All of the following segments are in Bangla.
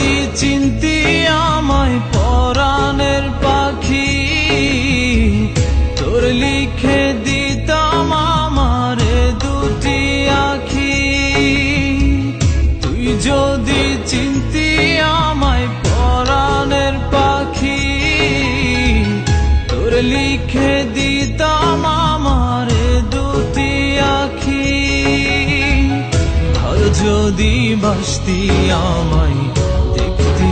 যদি চিনতি আমায় পরাণের পাখি, তোর লিখে দিতাম আমারে দুটি আখি। তুই যদি চিনতি আমায় পরাণের পাখি, তোর লিখে দিতাম আমারে দুটি আখি। আর যদি বাসতি আমায়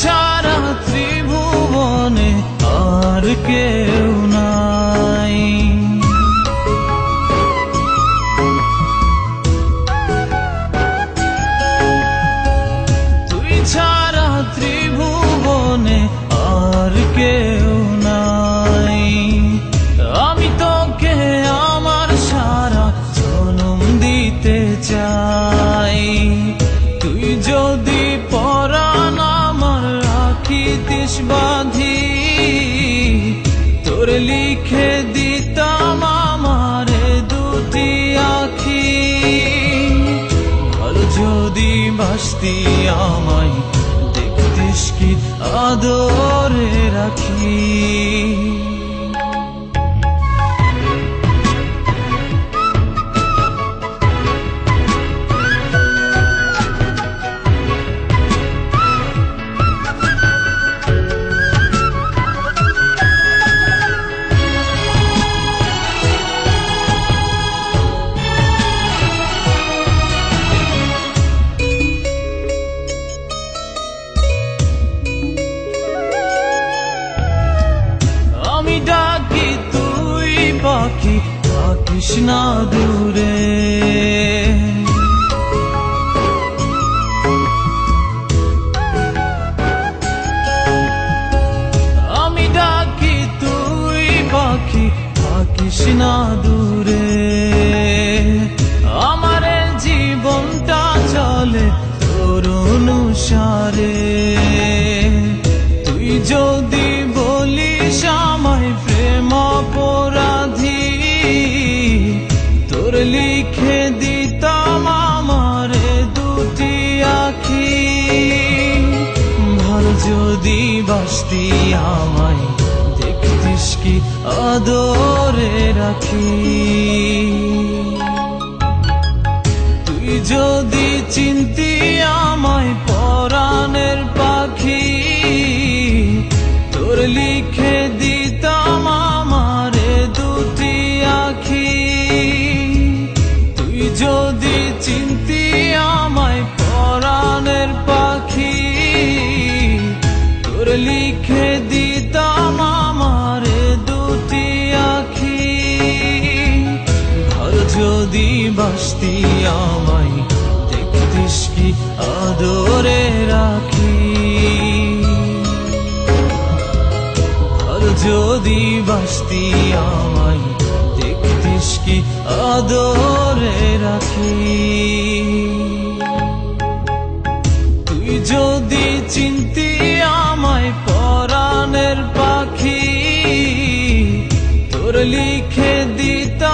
ছাড়া ত্রিভুবনে আর কেউ নাই। বাসতি আমায় দেখতিস কি আদরে থাকিস না যদি বাসতি আমায় দেখতিস কি আদরে রাখি। লিখে দিতাম আমারে দুটি আখি। আর যদি বাসতি আমায়, দেখতিস কি আদরে রাখি। আর যদি বাসতি আমায়, দেখতিস কি আদরে রাখি। তুই যদি চিনতি লিখে দিতা